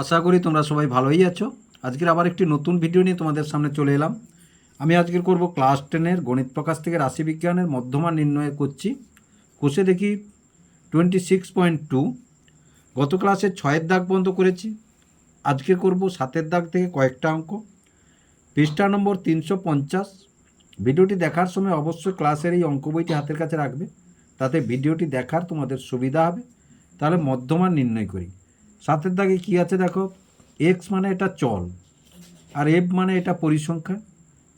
আশা করি তোমরা সবাই ভালোই আছো। আজকের আবার একটি নতুন ভিডিও নিয়ে তোমাদের সামনে চলে এলাম। আমি আজকের করব ক্লাস টেনের গণিত প্রকাশ থেকে রাশি বিজ্ঞানের মধ্যমা নির্ণয় করছি। কোষে দেখি টোয়েন্টি সিক্স পয়েন্ট টু গত ক্লাসে ছয়ের দাগ পর্যন্ত করেছি। আজকে করব সাতের দাগ থেকে কয়েকটা অঙ্ক। পৃষ্ঠা নম্বর তিনশো পঞ্চাশ। ভিডিওটি দেখার সময় অবশ্যই ক্লাসের এই অঙ্ক বইটি হাতের কাছে রাখবে। তাতে ভিডিওটি দেখার তোমাদের সুবিধা হবে। তাহলে মধ্যমান নির্ণয় করি। সাতের দাগে কী আছে দেখো? এক্স মানে এটা চল আর এফ মানে এটা পরিসংখ্যা।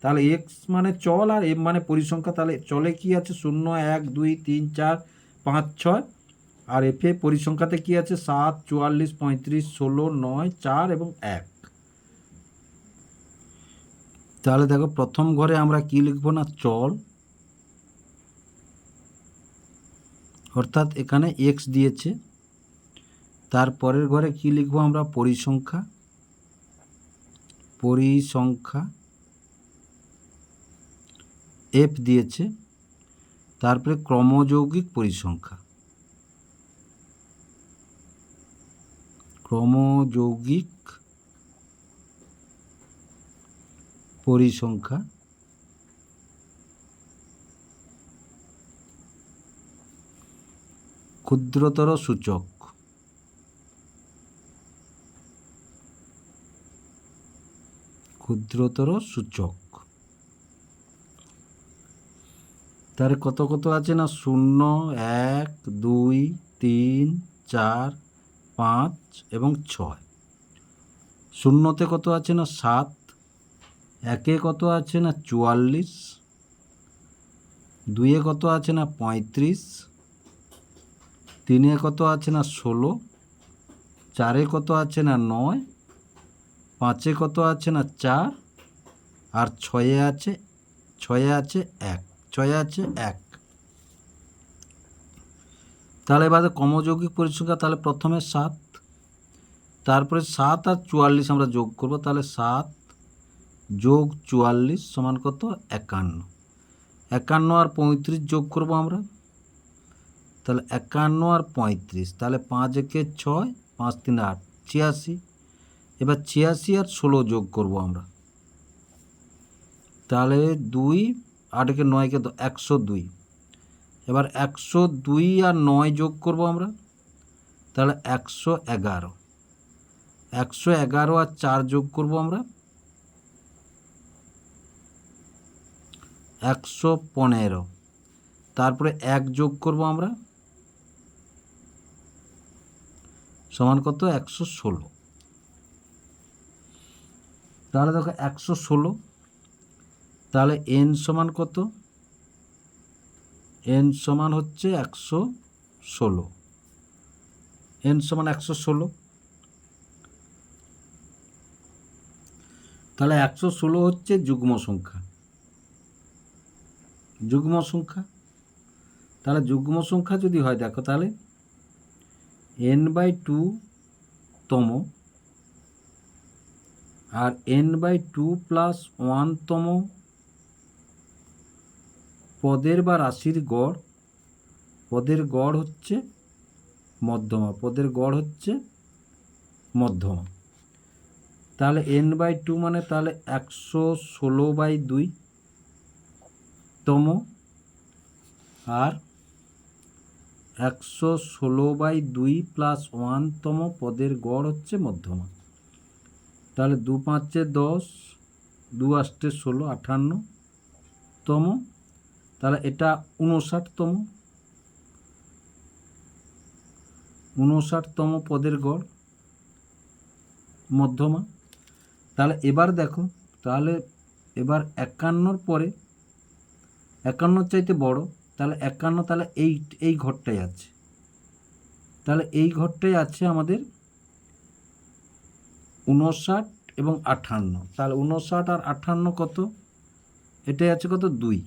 তাহলে এক্স মানে চল আর এফ মানে পরিসংখ্যা, তাহলে চলে কি আছে? শূন্য, এক, দুই, তিন, চার, পাঁচ, ছয়। আর এফে পরিসংখ্যাতে কি আছে? সাত, চুয়াল্লিশ, পঁয়ত্রিশ, ষোলো, নয়, চার এবং এক। তাহলে দেখো, প্রথম ঘরে আমরা কি লিখব না? চল। অর্থাৎ এখানে এক্স দিয়েছে। তারপরের ঘরে কি লিখব আমরা? পরিসংখ্যা। পরিসংখ্যা। এফ দিয়েছে। তারপরে ক্রমযৌগিক পরিসংখ্যা। ক্রমযৌগিক পরিসংখ্যা। ক্ষুদ্রতর সূচক। ক্ষুদ্রতর সূচক। তার কত কত আছে না? শূন্য, এক, দুই, তিন, চার, পাঁচ এবং ছয়। শূন্যতে কত আছে না? সাত। একে কত আছে না? চুয়াল্লিশ। দুইয়ে কত আছে না? পঁয়ত্রিশ। তিনে কত আছে না? ষোলো। চারে কত আছে না? নয়। পাঁচে কত আছে না চার? আর ছয়ে আছে ছয়ে আছে এক, ছয়ে আছে এক। তাহলে এবারে কমযৌগিক পরিসংখ্যা তাহলে প্রথমে সাত, তারপরে সাত আর চুয়াল্লিশ আমরা যোগ করব, তাহলে সাত যোগ চুয়াল্লিশ সমান কত? একান্ন। একান্ন আর পঁয়ত্রিশ যোগ করব আমরা, তাহলে একান্ন আর পঁয়ত্রিশ, তাহলে পাঁচ একে ছয়, পাঁচ তিন আট, ছিয়াশি। এবার ছিয়াশি আর ষোলো যোগ করব আমরা। তাহলে দুই, আটকে নয়কে দ- একশো দুই। এবার একশো দুই আর নয় যোগ করব আমরা। তাহলে একশো এগারো। একশো এগারো আর চার যোগ করব আমরা। একশো পনেরো। তারপরে এক যোগ করব আমরা। সমান কত? একশো ষোলো। তাহলে দেখো একশো ষোলো, তাহলে এন সমান কত? এন সমান হচ্ছে একশো ষোলো। এন সমান একশো ষোলো। তাহলে একশো ষোলো হচ্ছে যুগ্ম সংখ্যা। যুগ্ম সংখ্যা। তাহলে যুগ্ম সংখ্যা যদি হয় দেখো তাহলে এন বাই টু তম। আর এন বাই টু প্লাস ওয়ানতম পদের বা রাশির গড়, পদের গড় হচ্ছে মধ্যমা, পদের গড় হচ্ছে মধ্যমা। তাহলে এন বাই টু মানে তাহলে একশো ষোলো বাই দুই তম আর একশো ষোলো বাই দুই প্লাস ওয়ানতম পদের গড় হচ্ছে মধ্যমা। তাহলে দু পাঁচে দশ, দু আষ্টে ষোলো, আঠান্ন তম। তাহলে এটা উনষাটতম উনষাটতম পদের গড় মধ্যমা। তাহলে এবার দেখো, তাহলে এবার একান্নর পরে, একান্নর চাইতে বড়, তাহলে একান্ন, তাহলে এই এই ঘরটাই আছে। তাহলে এই ঘরটাই আছে আমাদের উনষাট এবং আঠান্ন। তাহলে উনষাট আর আঠান্ন কত? এটাই আছে কত? দুই।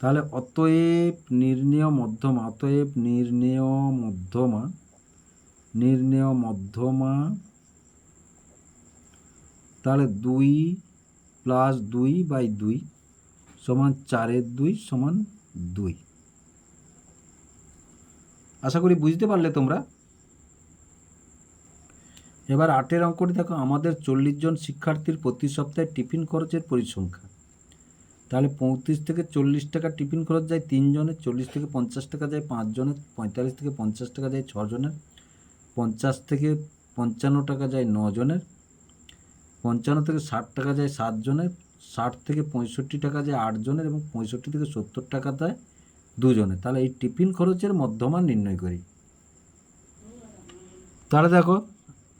তাহলে অতএব নির্ণেয় মধ্যমা, অতএব নির্ণেয় মধ্যমা নির্ণেয় মধ্যমা, তাহলে দুই প্লাস দুই বাই দুই সমান চারের দুই সমান দুই। আশা করি বুঝতে পারলে তোমরা। এবার আটের অঙ্কটি দেখো, আমাদের চল্লিশ জন শিক্ষার্থীর প্রতি সপ্তাহে টিফিন খরচের পরিসংখ্যা। তাহলে পঁয়ত্রিশ থেকে চল্লিশ টাকা টিফিন খরচ যায় তিনজনের চল্লিশ থেকে পঞ্চাশ টাকা যায় পাঁচজনের পঁয়তাল্লিশ থেকে পঞ্চাশ টাকা যায় ছজনের পঞ্চাশ থেকে পঞ্চান্ন টাকা যায় নজনের পঞ্চান্ন থেকে ষাট টাকা যায় সাতজনের ষাট থেকে পঁয়ষট্টি টাকা যায় আটজনের এবং পঁয়ষট্টি থেকে সত্তর টাকা দেয় দুজনের তাহলে এই টিফিন খরচের মধ্যমান নির্ণয় করি। তাহলে দেখো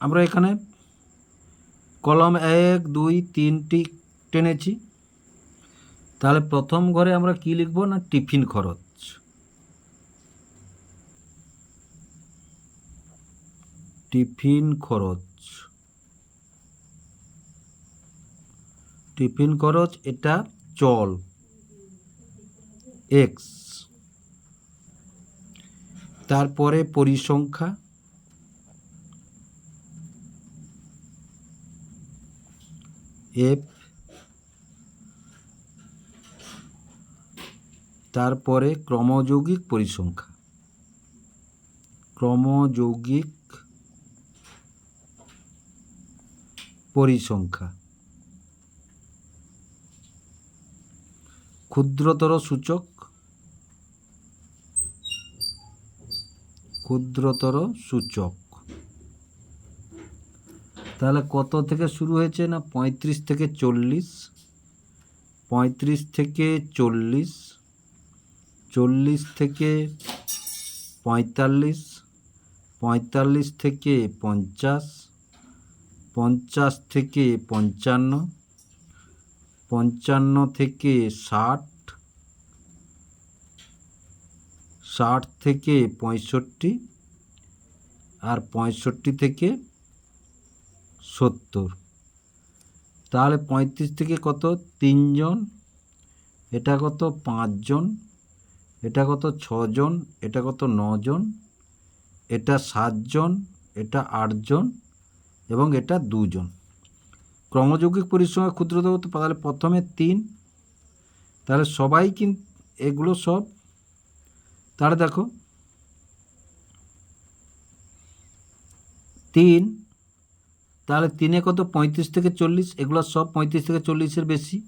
আমরা এখানে কলম এক, দুই তিনটি টেনেছি। তাহলে প্রথম ঘরে আমরা কি লিখব না টিফিন খরচ? টিফিন খরচ। টিফিন খরচ এটা চল। এক্স। তারপরে পরিসংখ্যা। এফ। তারপরে ক্রমযৌগিক পরিসংখ্যা। ক্রমযৌগিক পরিসংখ্যা। ক্ষুদ্রতর সূচক। ক্ষুদ্রতর সূচক। তাহলে কত থেকে শুরু হয়েছে না? পঁয়ত্রিশ থেকে চল্লিশ। পঁয়ত্রিশ থেকে চল্লিশ। চল্লিশ থেকে পঁয়তাল্লিশ। পঁয়তাল্লিশ থেকে পঞ্চাশ। পঞ্চাশ থেকে পঞ্চান্ন। পঞ্চান্ন থেকে ষাট। ষাট থেকে পঁয়ষট্টি। আর পঁয়ষট্টি থেকে সত্তর। তাহলে পঁয়ত্রিশ থেকে কত? তিনজন। এটা কত? পাঁচজন। এটা কত? ছজন। এটা কত? নজন। এটা সাতজন। এটা আটজন। এবং এটা দুজন। ক্রমযৌগিক পরিসংখ্যা ক্ষুদ্রতর হতে তাহলে প্রথমে তিন। তাহলে সবাই কিন্তু এগুলো সব। তাহলে দেখো। তিন তাহলে তিনে কত? পঁয়ত্রিশ থেকে চল্লিশ। এগুলো সব পঁয়ত্রিশ থেকে চল্লিশের বেশি।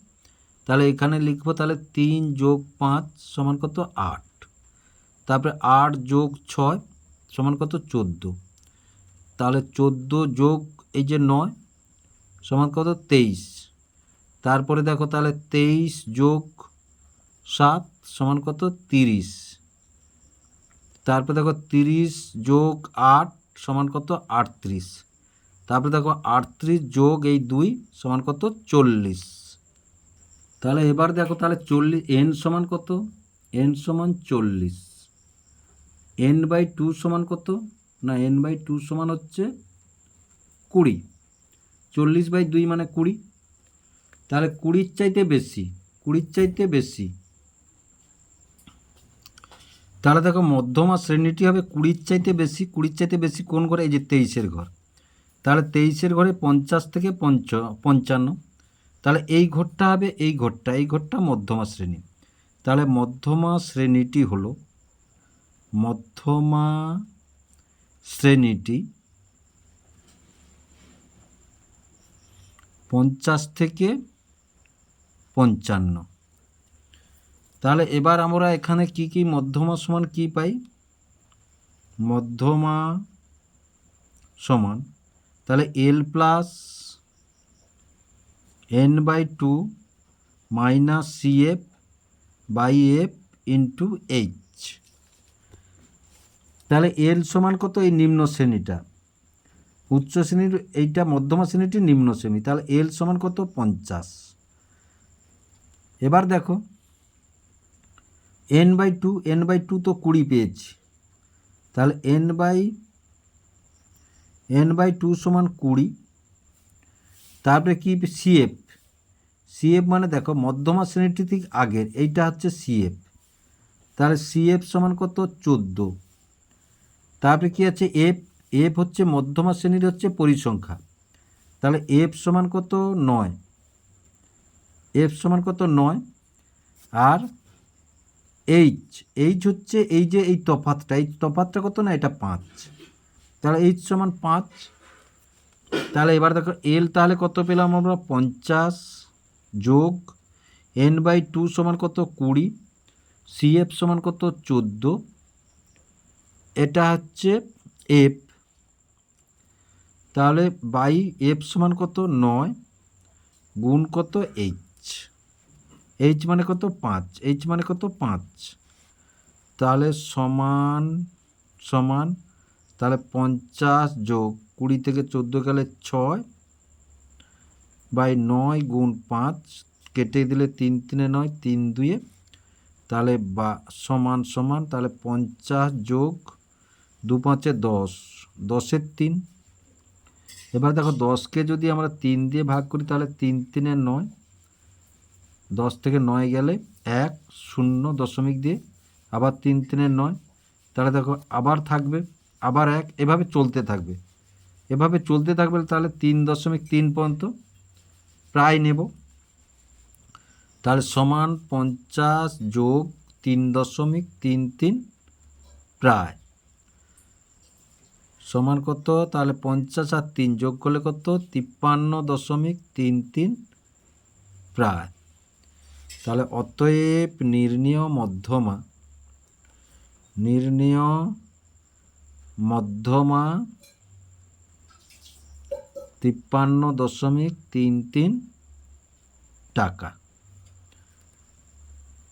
তাহলে এখানে লিখব তাহলে তিন যোগ পাঁচ সমান কত? আট। তারপরে আট যোগ ছয় সমান কত? চোদ্দ। তাহলে চোদ্দ যোগ এই যে নয় সমান কত? তেইশ। তারপরে দেখো তাহলে তেইশ যোগ সাত সমান কত? তিরিশ। তারপরে দেখো তিরিশ যোগ আট সমান কত? আটত্রিশ। তারপরে দেখো আটত্রিশ যোগ এই দুই সমান কত? চল্লিশ। তাহলে এবার দেখো, তাহলে চল্লিশ এন সমান কত? এন সমান চল্লিশ। এন বাই টু সমান কত? না এন বাই টু সমান হচ্ছে কুড়ি। চল্লিশ বাই দুই মানে কুড়ি। তাহলে কুড়ির চাইতে বেশি, কুড়ির চাইতে বেশি। তাহলে দেখো, মধ্যমা শ্রেণীটি হবে কুড়ির চাইতে বেশি, কুড়ির চাইতে বেশি কোন ঘরে? এই যে তেইশের ঘর। তাহলে তেইশের ঘরে পঞ্চাশ থেকে পঞ্চ, পঞ্চান্ন। তাহলে এই ঘরটা হবে এই ঘরটা এই ঘরটা মধ্যমা শ্রেণি। তাহলে মধ্যমা শ্রেণীটি হলো, মধ্যমা শ্রেণীটি পঞ্চাশ থেকে পঞ্চান্ন। তাহলে এবার আমরা এখানে কি কি মধ্যমা সমান কি পাই? মধ্যমা সমান তাহলে L plus n by two minus C F by F into H তাহলে এল সমান কত এই নিম্ন শ্রেণীটা? উচ্চ শ্রেণির এইটা মধ্যমা শ্রেণীটি নিম্ন শ্রেণি। তাহলে এল সমান কত? পঞ্চাশ। এবার দেখো n by two n by two তো কুড়ি পেয়েছি। তাহলে n by n by two সমান কুড়ি, তারপরে কি সিএফ সিএফ মানে দেখো মধ্যমা শ্রেণীটি ঠিক আগের, এইটা হচ্ছে সিএফ তাহলে সিএফ সমান কত? চোদ্দ। তারপরে কি আছে এফ এফ হচ্ছে মধ্যমা শ্রেণির হচ্ছে পরিসংখ্যা। তাহলে এফ সমান কত? নয়। এফ সমান কত? নয়। আর এইচ এইচ হচ্ছে এই যে এই তফাতটা এই তফাতটা কত না? এটা পাঁচ। তাহলে এইচ সমান পাঁচ। তাহলে এবার দেখো এল তাহলে কত পেলাম আমরা? পঞ্চাশ যোগ এন বাই টু সমান কত? কুড়ি। সিএফ সমান কত? চোদ্দ। এটা হচ্ছে এফ তাহলে বাই এফ সমান কত? নয়। গুণ কত? এইচ এইচ মানে কত? পাঁচ। এইচ মানে কত? পাঁচ। তাহলে সমান সমান তাহলে পঞ্চাশ যোগ কুড়ি থেকে চোদ্দ গেলে ছয় বাই নয় গুণ পাঁচ, কেটে দিলে তিন তিনে নয়, তিন দুয়ে। তাহলে বা, সমান সমান, তাহলে পঞ্চাশ যোগ দু পাঁচে দশ দশের তিন। এবার দেখো দশকে যদি আমরা তিন দিয়ে ভাগ করি, তাহলে তিন তিনে নয়, দশ থেকে নয় গেলে এক, শূন্য দশমিক দিয়ে আবার তিন তিনে নয়। তাহলে দেখো আবার থাকবে আবার এক, এভাবে চলতে থাকবে। এভাবে চলতে থাকবে তাহলে তিন দশমিক তিন পর্যন্ত প্রায় নেব। তাহলে সমান পঞ্চাশ যোগ তিন দশমিক তিন তিন প্রায়। সমান কত? তাহলে পঞ্চাশ আর তিন যোগ করলে কত? তিপ্পান্ন দশমিক তিন তিন প্রায়। তাহলে অতএব নির্ণীয় মধ্যমা। নির্ণীয় মধ্যমা তিপ্পান্ন দশমিক তিন তিন টাকা।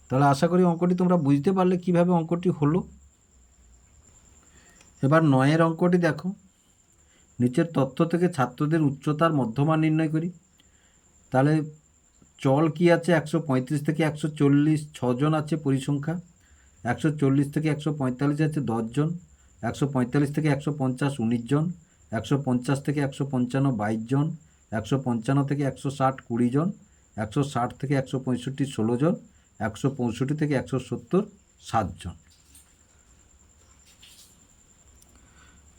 তাহলে আশা করি অঙ্কটি তোমরা বুঝতে পারলে কীভাবে অঙ্কটি হলো। এবার নয়ের অঙ্কটি দেখো। নিচের তথ্য থেকে ছাত্রদের উচ্চতার মধ্যমান নির্ণয় করি। তাহলে চল কি আছে? একশো পঁয়ত্রিশ থেকে একশো চল্লিশ, ছজন আছে পরিসংখ্যা। একশো চল্লিশ থেকে একশো পঁয়তাল্লিশ আছে দশজন। একশো পঁয়তাল্লিশ থেকে একশো পঞ্চাশ উনিশ জন, একশো পঞ্চাশ থেকে একশো পঞ্চান্ন বাইশ জন, একশো পঞ্চান্ন থেকে একশো ষাট কুড়ি জন, একশো ষাট থেকে একশো পঁয়ষট্টি ষোলো জন, একশো পঁয়ষট্টি থেকে একশো সত্তর সাতজন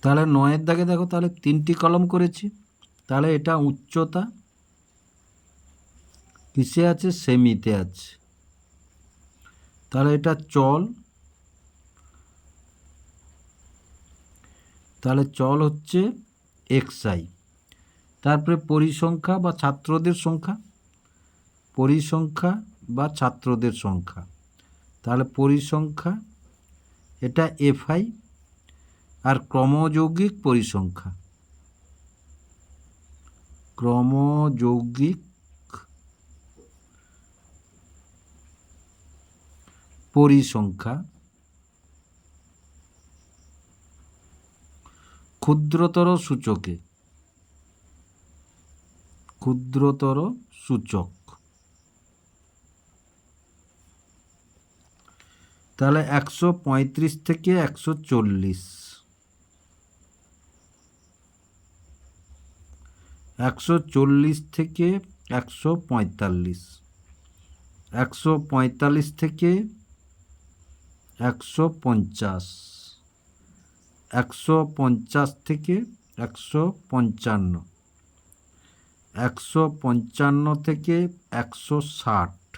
তাহলে নয়ের দাগে দেখো, তাহলে তিনটি কলম করেছি। তাহলে এটা উচ্চতা কিসে আছে? সেমিতে আছে। তাহলে এটা চল তাহলে চল হচ্ছে এক্সআই তারপরে পরিসংখ্যা বা ছাত্রদের সংখ্যা। পরিসংখ্যা বা ছাত্রদের সংখ্যা। তাহলে পরিসংখ্যা, এটা এফআই আর ক্রমযৌগিক পরিসংখ্যা। ক্রমযৌগিক পরিসংখ্যা। ক্ষুদ্রতর সূচকে। ক্ষুদ্রতর সূচক। তাহলে একশো পঁয়ত্রিশ থেকে একশো চল্লিশ। একশো চল্লিশ থেকে একশো পঁয়তাল্লিশ। একশো পঁয়তাল্লিশ থেকে একশো পঞ্চাশ। একশো পঞ্চাশ থেকে একশো পঞ্চান্ন। একশো পঞ্চান্ন থেকে একশো ষাট।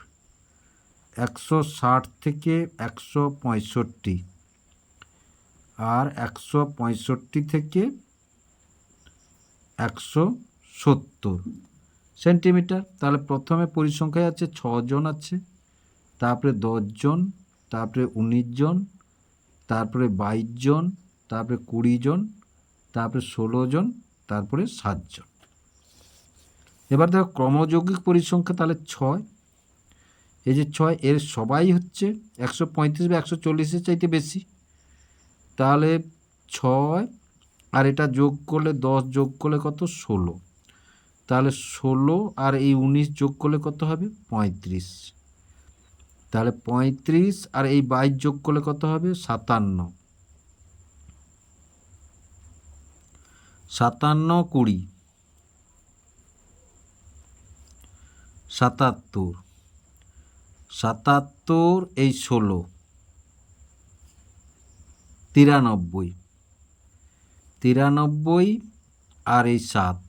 একশো ষাট থেকে একশো পঁয়ষট্টি। আর একশো পঁয়ষট্টি থেকে একশো সত্তর। সেন্টিমিটার। তাহলে প্রথমে পরিসংখ্যায় আছে ছজন আছে, তারপরে দশজন, তারপরে উনিশ জন তারপরে বাইশ জন তারপরে কুড়ি জন, তারপরে ষোলো জন, তারপরে সাতজন এবার দেখো ক্রমযৌগিক পরিসংখ্যা তাহলে ছয়। এই যে ছয়, এর সবাই হচ্ছে একশো পঁয়ত্রিশ বা একশো চল্লিশের চাইতে বেশি। তাহলে ছয়, আর এটা যোগ করলে দশ, যোগ করলে কত? ষোলো। তাহলে ষোলো আর এই উনিশ যোগ করলে কত হবে? পঁয়ত্রিশ। তাহলে পঁয়ত্রিশ আর এই বাইশ যোগ করলে কত হবে? সাতান্ন। সাতান্ন কুড়ি। সাতাত্তর। সাতাত্তর এই ষোলো। তিরানব্বই। তিরানব্বই আর এই সাত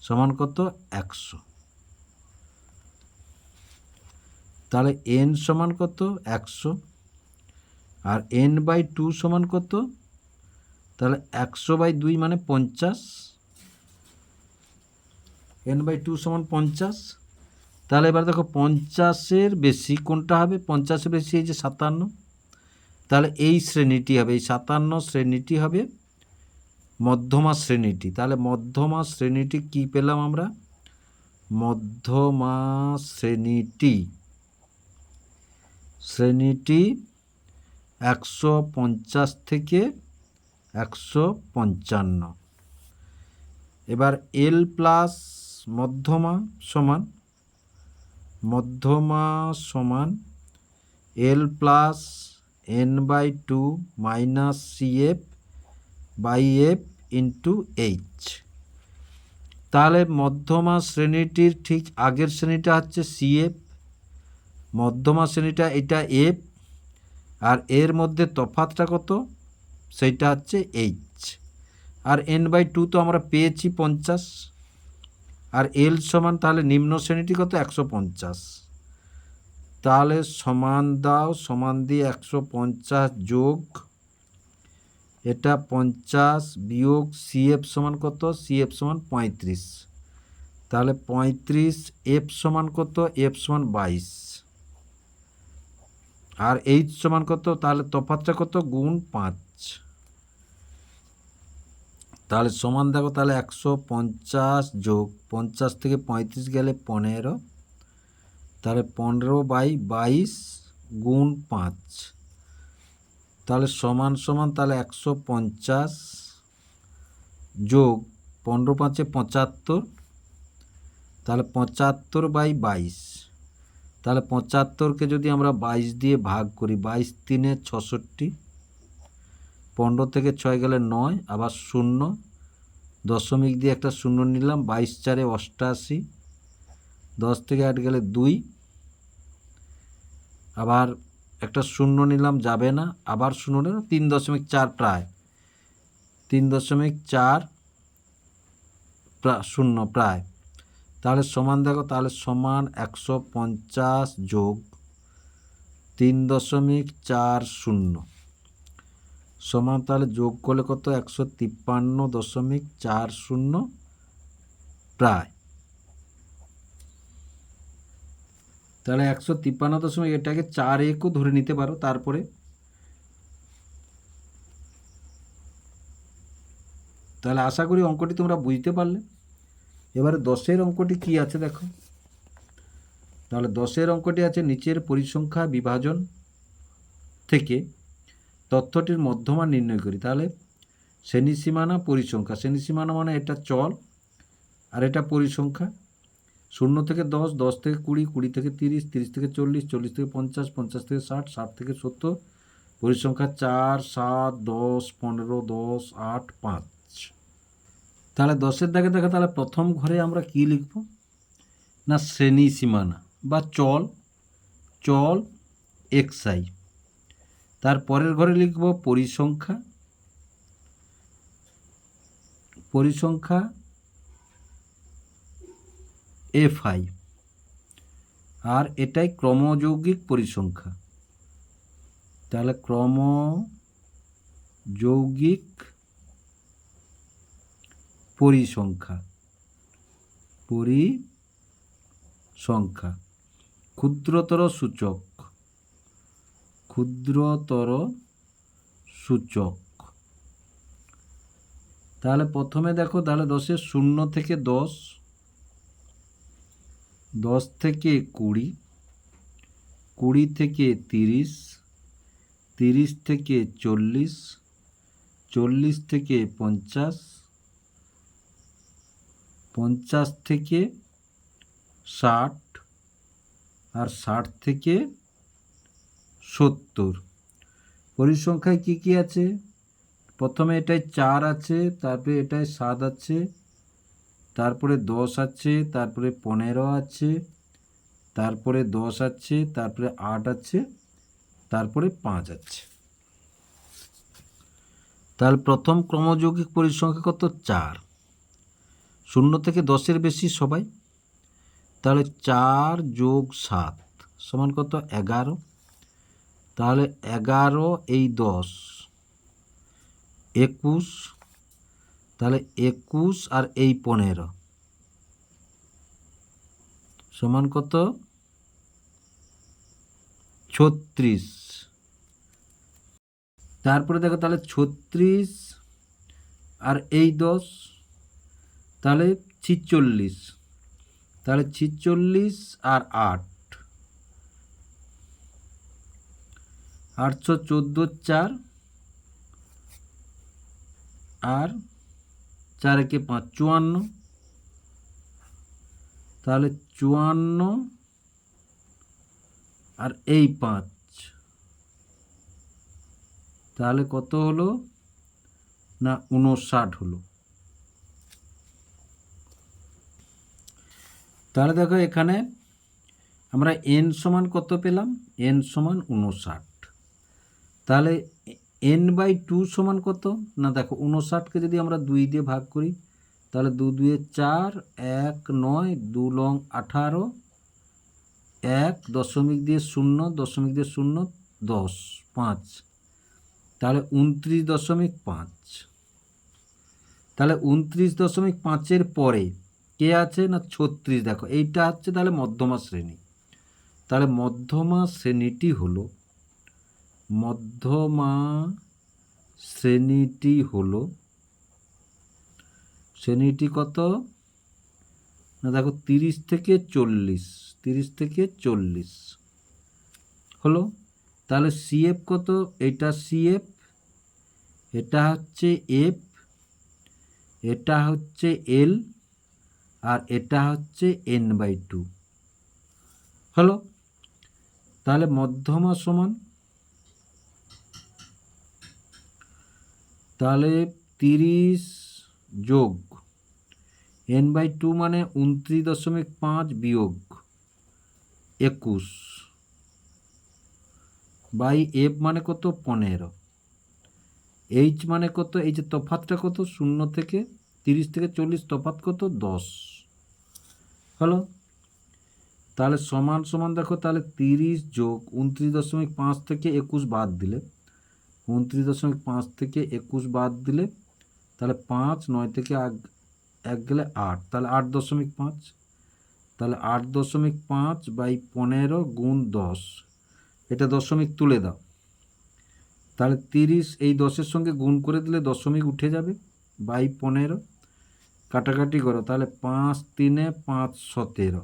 সমান কত? একশো। তাহলে এন সমান কত? একশো। আর এন বাই টু সমান কত? তাহলে একশো বাই দুই মানে পঞ্চাশ। এন বাই টু সমান পঞ্চাশ। তাহলে এবার দেখো পঞ্চাশের বেশি কোনটা হবে? পঞ্চাশের বেশি এই যে সাতান্ন। তাহলে এই শ্রেণীটি হবে, এই সাতান্ন শ্রেণীটি হবে মধ্যমা শ্রেণীটি। তাহলে মধ্যমা শ্রেণীটি কি পেলাম আমরা? মধ্যমা শ্রেণীটি। শ্রেণীটি একশো পঞ্চাশ থেকে একশো পঞ্চান্ন। এবার এল প্লাস মধ্যমা সমান মধ্যমা সমান L plus n by two minus C F by F into H তাহলে মধ্যমা শ্রেণীটির ঠিক আগের শ্রেণীটা হচ্ছে সি এফ মধ্যমা শ্রেণীটা এটা এফ আর এর মধ্যে তফাতটা কত? সেইটা হচ্ছে এইচ আর এন বাই টু তো আমরা পেয়েছি পঞ্চাশ। আর এল সমান তাহলে নিম্ন শ্রেণীটি কত? একশো পঞ্চাশ। তাহলে সমান দাও, সমান দিয়ে একশো পঞ্চাশ যোগ। এটা পঞ্চাশ বিয়োগ সিএফ সমান কত? সিএফ সমান পঁয়ত্রিশ। তাহলে পঁয়ত্রিশ এফ সমান কত? এফ সমান বাইশ। আর এইচ সমান কত? তাহলে তফাতটা কত? গুণ পাঁচ। তাহলে সমান দেখো, তাহলে একশো পঞ্চাশ যোগ পঞ্চাশ থেকে পঁয়ত্রিশ গেলে পনেরো। তাহলে পনেরো বাই বাইশ গুণ পাঁচ। তাহলে সমান সমান তাহলে একশো পঞ্চাশ যোগ পনেরো পাঁচে পঁচাত্তর। তাহলে পঁচাত্তর বাই বাইশ। তাহলে পঁচাত্তরকে যদি আমরা বাইশ দিয়ে ভাগ করি, বাইশ তিনে ছষট্টি। পনেরো থেকে ছয় গেলে নয়, আবার শূন্য। দশমিক দিয়ে একটা শূন্য নিলাম, বাইশ চারে অষ্টাশি। দশ থেকে আট গেলে দুই। আবার একটা শূন্য নিলাম, যাবে না, আবার শূন্য নিলাম, তিন দশমিক চার প্রায়। তিন দশমিক চার শূন্য প্রায়। তাহলে সমান দেখো, তাহলে সমান একশো পঞ্চাশ যোগ তিন দশমিক চার শূন্য। সমান তাহলে যোগ করলে কত? একশো তিপ্পান্ন দশমিক চার শূন্য প্রায়। তাহলে একশো তিপ্পান্ন দশমিক এটাকে চার একও ধরে নিতে পারো তারপরে। তাহলে আশা করি অঙ্কটি তোমরা বুঝতে পারলে। এবারে দশের অঙ্কটি কি আছে দেখো। তাহলে দশের অঙ্কটি আছে নিচের পরিসংখ্যা বিভাজন থেকে। তথ্যটির মধ্যমান নির্ণয় করি। তাহলে শ্রেণীসীমানা পরিসংখ্যা শ্রেণীসীমানা মানে এটা চল আর এটা পরিসংখ্যা। শূন্য থেকে দশ দশ থেকে কুড়ি কুড়ি থেকে তিরিশ তিরিশ থেকে চল্লিশ চল্লিশ থেকে পঞ্চাশ পঞ্চাশ থেকে ষাট ষাট থেকে সত্তর। পরিসংখ্যা চার, সাত, দশ, পনেরো, দশ, আট, পাঁচ। তাহলে দশের দাগে দেখা, তাহলে প্রথম ঘরে আমরা কি লিখব? না শ্রেণি সীমানা বা চল চল এক্সআই তার পরের ঘরে লিখব পরিসংখ্যা। পরিসংখ্যা এফআই। আর এটাই ক্রমযৌগিক পরিসংখ্যা। তাহলে ক্রমযৌগিক পরিসংখ্যা। পরিসংখ্যা। ক্ষুদ্রতর সূচক। ক্ষুদ্রতর সূচক। তাহলে প্রথমে দেখো, তাহলে দশের শূন্য থেকে দশ দশ থেকে কুড়ি কুড়ি থেকে তিরিশ তিরিশ থেকে চল্লিশ চল্লিশ থেকে পঞ্চাশ পঞ্চাশ থেকে ষাট, আর ষাট থেকে সত্তর। পরিসংখ্যায় কি কি আছে? প্রথমে এটায় চার আছে, তারপরে এটায় সাত আছে, তারপরে দশ আছে, তারপরে পনেরো আছে, তারপরে দশ আছে, তারপরে আট আছে, তারপরে পাঁচ আছে। তাহলে প্রথম ক্রমযৌগিক পরিসংখ্যা কত? চার। শূন্য থেকে দশের বেশি সবাই? তাহলে চার যোগ সাত সমান কত? এগারো। তাহলে এগারো এই দশ, একুশ, তাহলে একুশ আর এই পনেরো। সমান কত? ছত্রিশ। তারপরে দেখো তাহলে ছত্রিশ আর এই দশ, তাহলে ছিচল্লিশ। তাহলে ছিচল্লিশ আর আট। আটশো চোদ্দ চার আর চার একে পাঁচ, চুয়ান্ন। তাহলে চুয়ান্ন আর এই পাঁচ। তাহলে কত হলো? না উনষাট হলো। তাহলে দেখো এখানে আমরা এন সমান কত পেলাম? এন সমান উনষাট তাহলে এন বাই টু সমান কত? না দেখো উনষাটকে যদি আমরা দুই দিয়ে ভাগ করি, তাহলে দু দুয়ে চার, এক, নয়, দু লং আঠারো, এক দশমিক দিয়ে শূন্য, দশমিক দিয়ে শূন্য, দশ, পাঁচ। তাহলে উনত্রিশ দশমিক পাঁচ। তাহলে উনত্রিশ দশমিক পাঁচের পরে কে আছে? না ছত্রিশ। দেখো, এইটা হচ্ছে তাহলে মধ্যমা শ্রেণি। তাহলে মধ্যমা শ্রেণীটি হলো মধ্যমা শ্রেণীটি হলো, শ্রেণীটি কত? না, দেখো, তিরিশ থেকে চল্লিশ, তিরিশ থেকে চল্লিশ হলো। তাহলে সিএফ কত? এটা সিএফ এটা হচ্ছে এফ এটা হচ্ছে এল আর এটা হচ্ছে এন বাই টু হলো। তাহলে মধ্যমা সমান তাহলে তিরিশ যোগ এন বাই টু মানে উনত্রিশ দশমিক পাঁচ বিয়োগ একুশ বাই এফ মানে কত? পনেরো। এইচ মানে কত? এই যে তফাতটা কত? শূন্য থেকে তিরিশ থেকে চল্লিশ, তফাত কত? দশ। হলো? তাহলে সমান সমান দেখো, তাহলে তিরিশ যোগ উনত্রিশ দশমিক পাঁচ থেকে একুশ বাদ দিলে উনত্রিশ দশমিক পাঁচ থেকে একুশ বাদ দিলে তাহলে পাঁচ, নয় থেকে আগ, এক গেলে আট, তাহলে আট দশমিক পাঁচ। তাহলে আট দশমিক পাঁচ বাই পনেরো গুণ দশ, এটা দশমিক তুলে দাও। তাহলে তিরিশ এই দশের সঙ্গে গুণ করে দিলে দশমিক উঠে যাবে বাই পনেরো। কাটাকাটি করো, তাহলে পাঁচ তিনে পাঁচ সতেরো।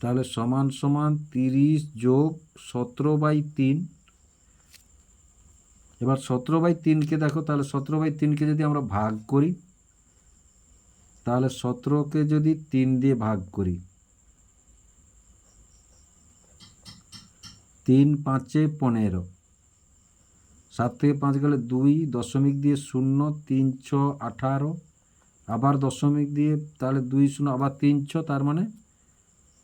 তাহলে সমান সমান তিরিশ যোগ সতেরো বাই তিন এবার সতেরো বাই তিনকে দেখো, তাহলে সতেরো বাই তিনকে যদি আমরা ভাগ করি, তাহলে সতেরোকে যদি তিন দিয়ে ভাগ করি, তিন পাঁচে পনেরো, সাত থেকে পাঁচ গেলে দুই, দশমিক দিয়ে শূন্য, তিন ছ আঠারো, আবার দশমিক দিয়ে তাহলে দুই শূন্য, আবার তিন ছ, তার মানে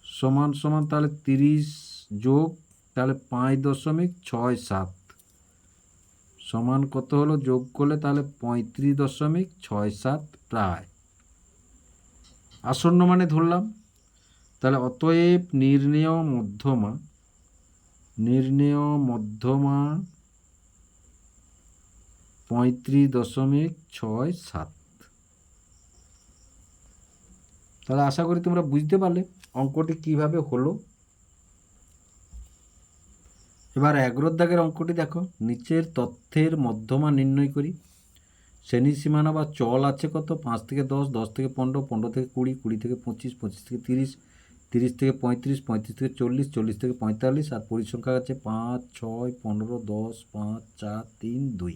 সমান সমান তাহলে তিরিশ যোগ, তাহলে পাঁচ দশমিক ছয় সাত। সমান কত হলো? যোগ করলে তাহলে পঁয়ত্রিশ দশমিক ছয় সাত প্রায়। আসন্ন মানে ধরলাম। তাহলে অতএব নির্ণেয় মধ্যমা নির্ণেয় মধ্যমা পঁয়ত্রিশ দশমিক ছয় সাত। তাহলে আশা করি তোমরা বুঝতে পারলে। অঙ্কটি কীভাবে হলো? এবার এগারোর দাগের অঙ্কটি দেখো। নিচের তথ্যের মধ্যমা নির্ণয় করি। শ্রেণি সীমানা বা চল আছে কত? পাঁচ থেকে দশ দশ থেকে পনেরো পনেরো থেকে কুড়ি কুড়ি থেকে পঁচিশ পঁচিশ থেকে তিরিশ তিরিশ থেকে পঁয়ত্রিশ পঁয়ত্রিশ থেকে চল্লিশ চল্লিশ থেকে পঁয়তাল্লিশ আর পরিসংখ্যা আছে পাঁচ, ছয়, পনেরো, দশ, পাঁচ, চার, তিন, দুই।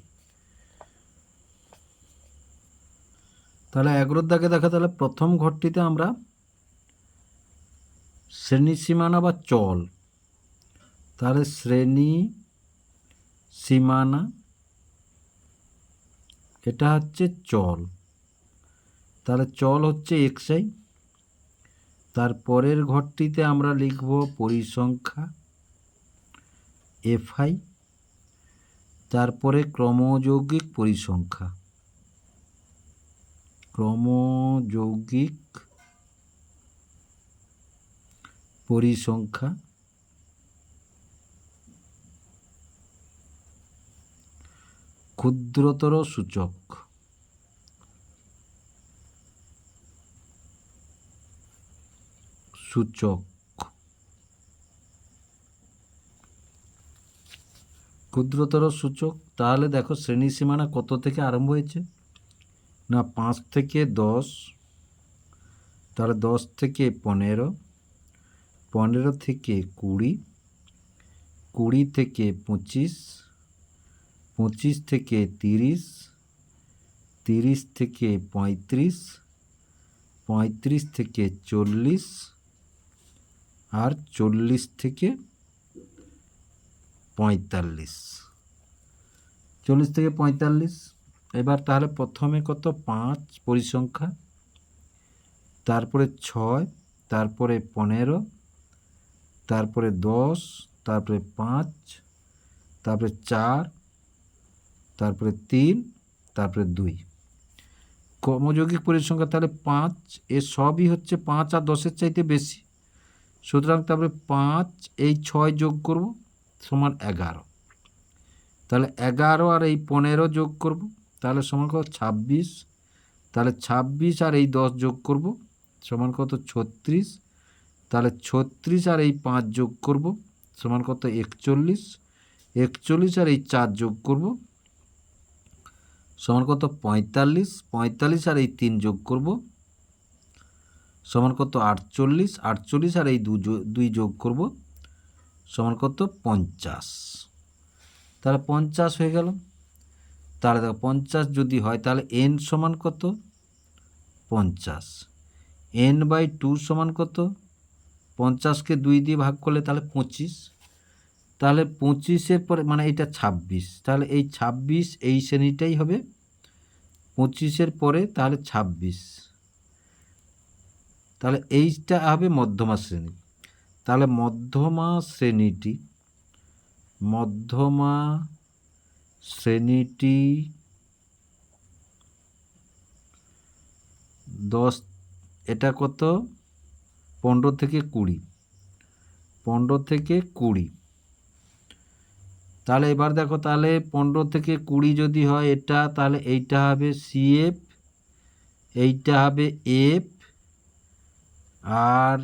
তাহলে এগারোর দাগে দেখা, তাহলে প্রথম ঘরটিতে আমরা শ্রেণি সীমানা বা চল তাহলে শ্রেণি সীমানা, এটা হচ্ছে চল। তাহলে চল হচ্ছে এক্সআই তারপরের ঘরটিতে আমরা লিখব পরিসংখ্যা এফআই তারপরে ক্রমযৌগিক পরিসংখ্যা। ক্রমযৌগিক পরিসংখ্যা। ক্ষুদ্রতর সূচক। সূচক। ক্ষুদ্রতর সূচক, তাহলে দেখো শ্রেণি সীমানা কত থেকে আরম্ভ হয়েছে? না, পাঁচ থেকে দশ, তাহলে দশ থেকে পনেরো পনেরো থেকে কুড়ি কুড়ি থেকে পঁচিশ পঁচিশ থেকে তিরিশ তিরিশ থেকে পঁয়ত্রিশ পঁয়ত্রিশ থেকে চল্লিশ আর চল্লিশ থেকে পঁয়তাল্লিশ। চল্লিশ থেকে পঁয়তাল্লিশ, এবার তাহলে প্রথমে কত? পাঁচ পরিসংখ্যা, তারপরে ছয়, তারপরে পনেরো, তারপরে দশ, তারপরে পাঁচ, তারপরে চার তারপরে তিন, তারপরে দুই। কর্মযৌগিক পরিসংখ্যা তাহলে পাঁচ, এ সবই হচ্ছে পাঁচ আর দশের চাইতে বেশি। সুতরাং তারপরে পাঁচ, এই ছয় যোগ করব, সমান এগারো। তাহলে এগারো আর এই পনেরো যোগ করব, তাহলে সমান কত? ছাব্বিশ। তাহলে ছাব্বিশ আর এই দশ যোগ করব, সমান কত? ছত্রিশ। তাহলে ছত্রিশ আর এই পাঁচ যোগ করব, সমান কত? একচল্লিশ। একচল্লিশ আর এই চার যোগ করব সমান কত? পঁয়তাল্লিশ। পঁয়তাল্লিশ আর এই তিন যোগ করব। সমান কত? আটচল্লিশ। আটচল্লিশ আর এই দুই যোগ করব। সমান কত? পঞ্চাশ। তাহলে পঞ্চাশ হয়ে গেল। তাহলে দেখো, পঞ্চাশ যদি হয়, তাহলে এন সমান কত? পঞ্চাশ। এন বাই টু সমান কত? পঞ্চাশকে দুই দিয়ে ভাগ করলে তাহলে পঁচিশ। তাহলে পঁচিশের পরে মানে এটা ছাব্বিশ। তাহলে এই ছাব্বিশ এই শ্রেণীটাই হবে পঁচিশের পরে তাহলে ছাব্বিশ। তাহলে এইটা হবে মধ্যমা শ্রেণি। তাহলে মধ্যমা শ্রেণীটি মধ্যমা শ্রেণীটি দশ, এটা কত? পনেরো থেকে কুড়ি। পনেরো থেকে কুড়ি। তাহলে এবার দেখো তাহলে পনেরো থেকে কুড়ি যদি হয় এটা, তাহলে এইটা হবে সিএফ এইটা হবে এফ আর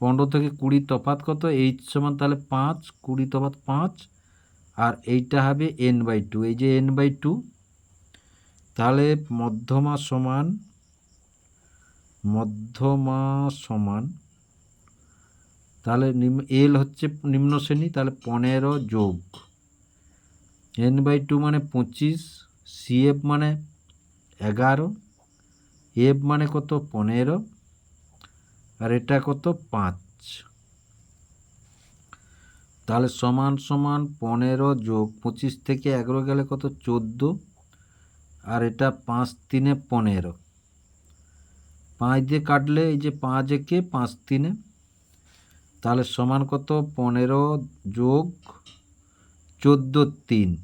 পনেরো থেকে কুড়ি তফাত কত? এইচ সমান তাহলে পাঁচ, কুড়ি তফাত পাঁচ, আর এইটা হবে এন বাই টু এই যে এন বাই টু তাহলে মধ্যমা সমান মধ্যমা সমান তাহলে এল হচ্ছে নিম্ন শ্রেণি, তাহলে পনেরো যোগ এন বাই টু মানে পঁচিশ, সিএফ মানে এগারো, এফ মানে কত? পনেরো, আর এটা কত? পাঁচ। তাহলে সমান সমান পনেরো যোগ পঁচিশ থেকে এগারো গেলে কত? চোদ্দ, আর এটা পাঁচ তিনে পনেরো। পাঁচ দিয়ে কাটলে এই যে পাঁচ একে পাঁচ তিনে তাহলে সমান কত? পনেরো যোগ চোদ্দ তিন।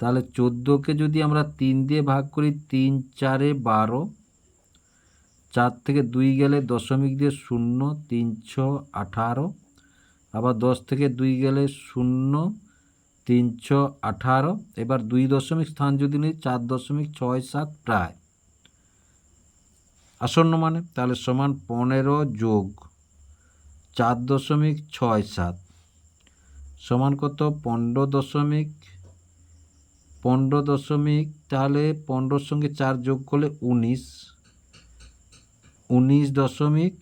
তাহলে চোদ্দোকে যদি আমরা তিন দিয়ে ভাগ করি, তিন চারে বারো। চার থেকে দুই গেলে দশমিক দিয়ে শূন্য, তিন ছ আঠারো। আবার দশ থেকে দুই গেলে শূন্য, তিন ছ আঠারো। এবার দুই দশমিক স্থান যদি নিই, চার দশমিক ছয় সাত প্রায়। আসন্ন মানে তাহলে সমান পনেরো যোগ চার দশমিক ছয় সাত সমান কত? পনেরো দশমিক পনেরো দশমিক, তাহলে পনেরোর সঙ্গে চার যোগ করলে উনিশ। উনিশ দশমিক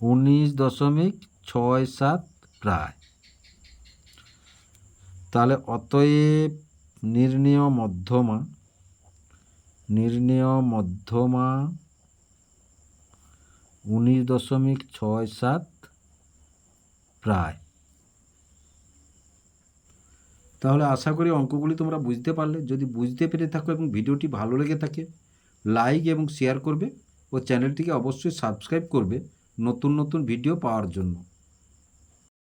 উনিশ দশমিক ছয় সাত প্রায়। তাহলে অতএব নির্ণেয় মধ্যমা নির্ণেয় মধ্যমা উনিশ দশমিক ছয় সাত প্রায়। তাহলে আশা করি অঙ্কগুলি তোমরা বুঝতে পারলে। যদি বুঝতে পেরে থাকো এবং ভিডিওটি ভালো লেগে থাকে, লাইক এবং শেয়ার করবে ও চ্যানেলটিকে অবশ্যই সাবস্ক্রাইব করবে নতুন নতুন ভিডিও পাওয়ার জন্য।